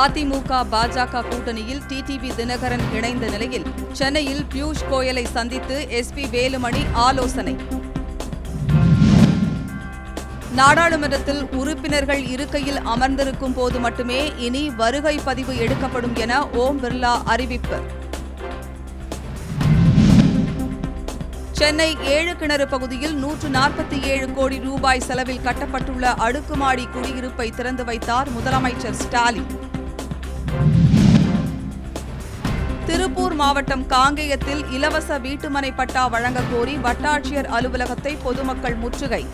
அதிமுக பாஜக கூட்டணியில் டிடிவி தினகரன் இணைந்த நிலையில் சென்னையில் பியூஷ் கோயலை சந்தித்து எஸ்பி வேலுமணி ஆலோசனை. நாடாளுமன்றத்தில் உறுப்பினர்கள் இருக்கையில் அமர்ந்திருக்கும் போது மட்டுமே இனி வருகை பதிவு எடுக்கப்படும் என ஓம் பிர்லா அறிவிப்பு. சென்னை ஏழு கிணறு பகுதியில் நூற்று நாற்பத்தி ஏழு கோடி ரூபாய் செலவில் கட்டப்பட்டுள்ள அடுக்குமாடி குடியிருப்பை திறந்து வைத்தார் முதலமைச்சர் ஸ்டாலின். திருப்பூர் மாவட்டம் காங்கேயத்தில் இலவச வீட்டுமனை பட்டா வழங்கக் கோரி வட்டாட்சியர் அலுவலகத்தை பொதுமக்கள் முற்றுகை.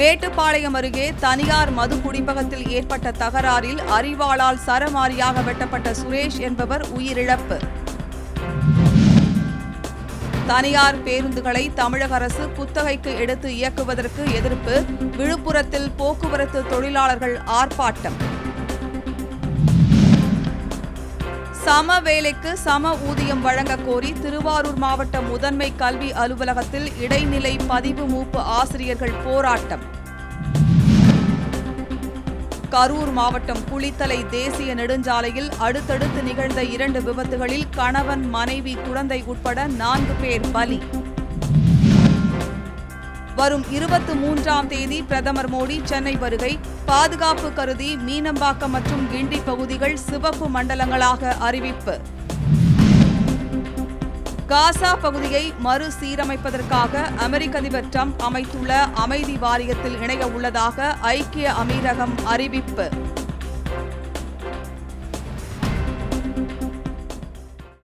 மேட்டுப்பாளையம் அருகே தனியார் மது குடிப்பகத்தில் ஏற்பட்ட தகராறில் அறிவாளால் சரமாரியாக வெட்டப்பட்ட சுரேஷ் என்பவர் உயிரிழப்பு. தனியார் பேருந்துகளை தமிழக அரசு குத்தகைக்கு எடுத்து இயக்குவதற்கு எதிர்ப்பு விழுப்புரத்தில் போக்குவரத்து தொழிலாளர்கள் ஆர்ப்பாட்டம். சம வேலைக்கு சம ஊதியம் வழங்க கோரி திருவாரூர் மாவட்ட முதன்மை கல்வி அலுவலகத்தில் இடைநிலை பதிவு மூப்பு ஆசிரியர்கள் போராட்டம். கரூர் மாவட்டம் குளித்தலை தேசிய நெடுஞ்சாலையில் அடுத்தடுத்து நிகழ்ந்த இரண்டு விபத்துகளில் கணவன் மனைவி குழந்தை உட்பட நான்கு பேர் பலி. வரும் இருபத்தி மூன்றாம் தேதி பிரதமர் மோடி சென்னை வருகை. பாதுகாப்பு கருதி மீனம்பாக்கம் மற்றும் கிண்டி பகுதிகள் சிவப்பு மண்டலங்களாக அறிவிப்பு. காசா பகுதியை மறுசீரமைப்பதற்காக அமெரிக்க அதிபர் ட்ரம்ப் அமைத்துள்ள அமைதி வாரியத்தில் இணைய உள்ளதாக ஐக்கிய அமீரகம் அறிவிப்பு.